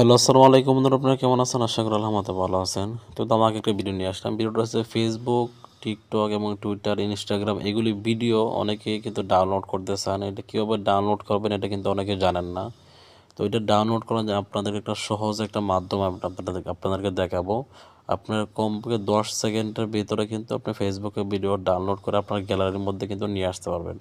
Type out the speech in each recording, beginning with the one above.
Hello, আসসালামু আলাইকুম বন্ধুরা, আপনারা কেমন আছেন? আশা করি আলহামদুলিল্লাহ ভালো আছেন। তো আমাকে একটা ভিডিও নিয়ে আসলাম। ভিডিওটা হচ্ছে ফেসবুক টিকটক এবং টুইটার ইনস্টাগ্রাম এগুলি ভিডিও অনেকে কিন্তু ডাউনলোড করতে চান এটা কীভাবে ডাউনলোড করবেন এটা কিন্তু অনেকে জানেন না। তো এটা ডাউনলোড করার যে আপনাদের একটা সহজ একটা মাধ্যম আপনাদের আপনাদেরকে দেখাবো। আপনার কমপক্ষে দশ সেকেন্ডের ভিতরে কিন্তু আপনি ফেসবুকে ভিডিও ডাউনলোড করে আপনার গ্যালারির মধ্যে কিন্তু নিয়ে আসতে পারবেন।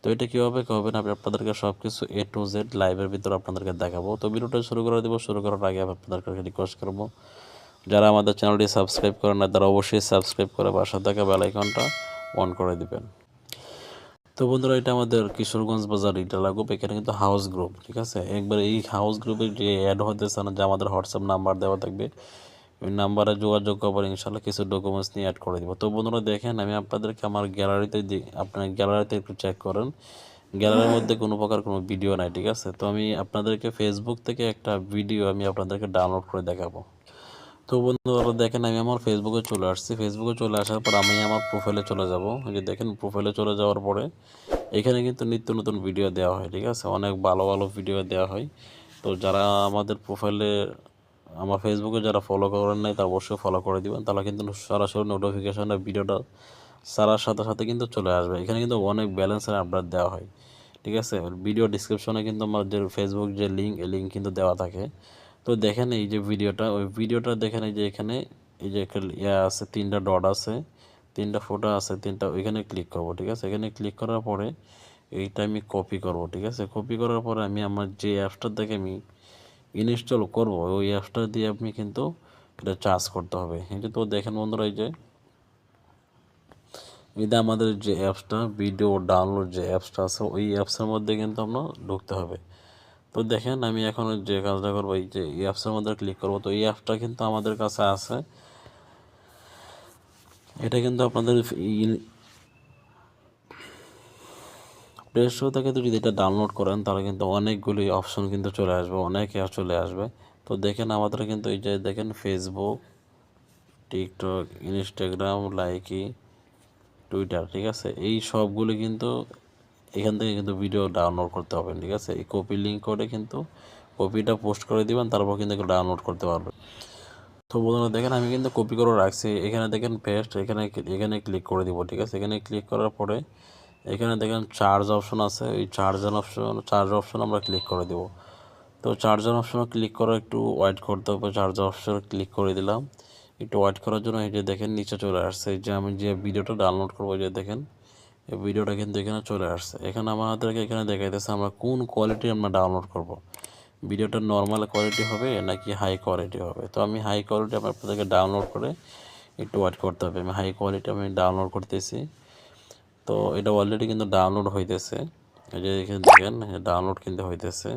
তো এটা কীভাবে করবেন? আমি আপনাদেরকে সব কিছু এ টু জেড লাইভের ভিতরে আপনাদেরকে দেখাবো। তো ভিডিওটা শুরু করে দেবো। শুরু করার আগে আমি আপনাদেরকে রিকোয়েস্ট করব। যারা আমাদের চ্যানেলটি সাবস্ক্রাইব করেন না, তারা অবশ্যই সাবস্ক্রাইব করে বাসা থাকা বেলাইকনটা অন করে দিবেন। তো বন্ধুরা, এটা আমাদের কিশোরগঞ্জ বাজার রিটেল গ্রুপ এখানে কিন্তু হাউস গ্রুপ ঠিক আছে? একবার এই হাউস গ্রুপে যে অ্যাড হতে চান যে আমাদের হোয়াটসঅ্যাপ নাম্বার দেওয়া থাকবে নাম্বারে যোগাযোগ করবার ইনশাল্লাহ কিছু ডকুমেন্টস নিয়ে অ্যাড করে দিব। তো বন্ধুরা দেখেন, আমি আপনাদেরকে আমার গ্যালারিতে আপনার গ্যালারিতে একটু চেক করেন। গ্যালারির মধ্যে কোনো প্রকার কোনো ভিডিও নাই, ঠিক আছে? তো আমি আপনাদেরকে ফেসবুক থেকে একটা ভিডিও আমি আপনাদেরকে ডাউনলোড করে দেখাবো। তো বন্ধুরা দেখেন, আমি আমার ফেসবুকে চলে আসছি। ফেসবুকে চলে আসার পর আমি আমার প্রোফাইলে চলে যাব। যে দেখেন প্রোফাইলে চলে যাওয়ার পরে এখানে কিন্তু নিত্য নতুন ভিডিও দেওয়া হয়, ঠিক আছে? অনেক ভালো ভালো ভিডিও দেওয়া হয়। তো যারা আমাদের প্রোফাইলে আমার ফেসবুকে যারা ফলো করেন নাই, তারা অবশ্যই ফলো করে দিবেন। তারা কিন্তু সরাসরি নোটিফিকেশনের ভিডিওটা সারার সাথে সাথে কিন্তু চলে আসবে। এখানে কিন্তু অনেক ব্যালেন্সের আপডেট দেওয়া হয়। ঠিক আছে? ভিডিও ডিসক্রিপশনে কিন্তু আমার যে ফেসবুক যে লিঙ্ক এই লিঙ্ক কিন্তু দেওয়া থাকে। তো দেখেন এই যে ভিডিওটা, ওই ভিডিওটা দেখেন এই যে এখানে, এই যে ইয়া আছে, তিনটা ডট আছে, তিনটা ফটো আছে, তিনটা, ওইখানে ক্লিক করব। ঠিক আছে? এখানে ক্লিক করার পরে এইটা আমি কপি করব। ঠিক আছে? কপি করার পরে আমি আমার যে অ্যাপসটা দেখে আমি ইনস্টল করব, ওই অ্যাপসটা দিয়ে আপনি কিন্তু এটা চার্জ করতে হবে। যে তো দেখেন বন্ধুরা, এই যে এটা আমাদের যে অ্যাপসটা ভিডিও ডাউনলোড যে অ্যাপসটা আছে, ওই অ্যাপসের মধ্যে কিন্তু আপনার ঢুকতে হবে। তো দেখেন, আমি এখন যে কাজটা করব, এই যে এই অ্যাপসের মধ্যে ক্লিক করব, তো এই অ্যাপটা কিন্তু আমাদের কাছে আছে। এটা কিন্তু আপনাদের প্লে স্টোর থেকে যদি এটা ডাউনলোড করেন, তাহলে কিন্তু অনেকগুলি অপশন কিন্তু চলে আসবে, অনেক অ্যাপ চলে আসবে। তো দেখেন আমাদের কিন্তু এই যে দেখেন Facebook TikTok Instagram Likee Twitter ঠিক আছে? এই সবগুলি কিন্তু এখান থেকে কিন্তু ভিডিও ডাউনলোড করতে হবে ঠিক আছে? এই কপি লিঙ্ক করে কিন্তু কপিটা পোস্ট করে দিবেন, তারপর কিন্তু ডাউনলোড করতে পারবেন। তো বন্ধুরা দেখেন, আমি কিন্তু কপি করে রাখছি। এখানে দেখেন পেস্ট এখানে এখানে ক্লিক করে দিব, ঠিক আছে? এখানে ক্লিক করার পরে এখানে দেখেন চার্জ অপশন আছে, এই চার্জার অপশন চার্জ অপশন আমরা ক্লিক করে দেব। তো চার্জার অপশনে ক্লিক করে একটু ওয়েট করতে হবে চার্জার অপশনে ক্লিক করে দিলাম। একটু ওয়েট করার জন্য এই যে দেখেন নিচে চলে আসছে যে আমি যে ভিডিওটা ডাউনলোড করব যে দেখেন, এই ভিডিওটা কিন্তু এখানে চলে আসছে। এখানে আমাদেরকে এখানে দেখাইতেছে আমরা কোন কোয়ালিটি আমরা ডাউনলোড করব। ভিডিওটা নর্মাল কোয়ালিটি হবে নাকি হাই কোয়ালিটি হবে? তো আমি হাই কোয়ালিটি আমি আপনাদেরকে ডাউনলোড করে একটু ওয়েট করতে হবে। আমি হাই কোয়ালিটি আমি ডাউনলোড করতেছি। তো এটা অলরেডি কিন্তু ডাউনলোড হইতেছে। এই যে এখানে দেখেন ডাউনলোড কিন্তু হইতেছে।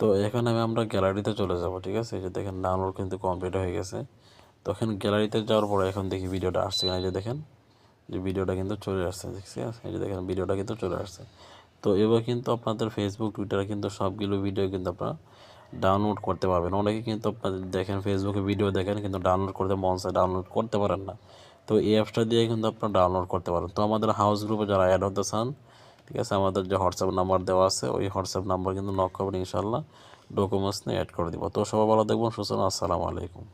তো এখানে আমি আমরা গ্যালারিতে চলে যাব, ঠিক আছে? এই যে দেখেন ডাউনলোড কিন্তু কমপ্লিট হয়ে গেছে। তো এখন গ্যালারিতে যাওয়ার পরে এখন দেখি ভিডিওটা আসছে কিনা, এই যে দেখেন, যে ভিডিওটা কিন্তু চলে আসছে দেখছি এই যে দেখেন, ভিডিওটা কিন্তু চলে আসছে। তো এবার কিন্তু আপনাদের ফেসবুক টুইটারে কিন্তু সবগুলো ভিডিও কিন্তু আপনারা ডাউনলোড করতে পারবেন। অনেকে কিন্তু আপনাদের দেখেন ফেসবুকে ভিডিও দেখেন, কিন্তু ডাউনলোড করতে মন চায় ডাউনলোড করতে পারেন না। তো এই অ্যাপসটা দিয়ে কিন্তু আপনারা ডাউনলোড করতে পারেন। তো আমাদের হাউস গ্রুপে যারা অ্যাড হতে চান, ঠিক আছে, আমাদের যে হোয়াটসঅ্যাপ নাম্বার দেওয়া আছে, ওই হোয়াটসঅ্যাপ নাম্বার কিন্তু নক করবেন ইনশাল্লাহ ডকুমেন্টস নিয়ে অ্যাড করে দিব। তো সবাই ভালো দেখবেন সুস্থ আসসালামু আলাইকুম।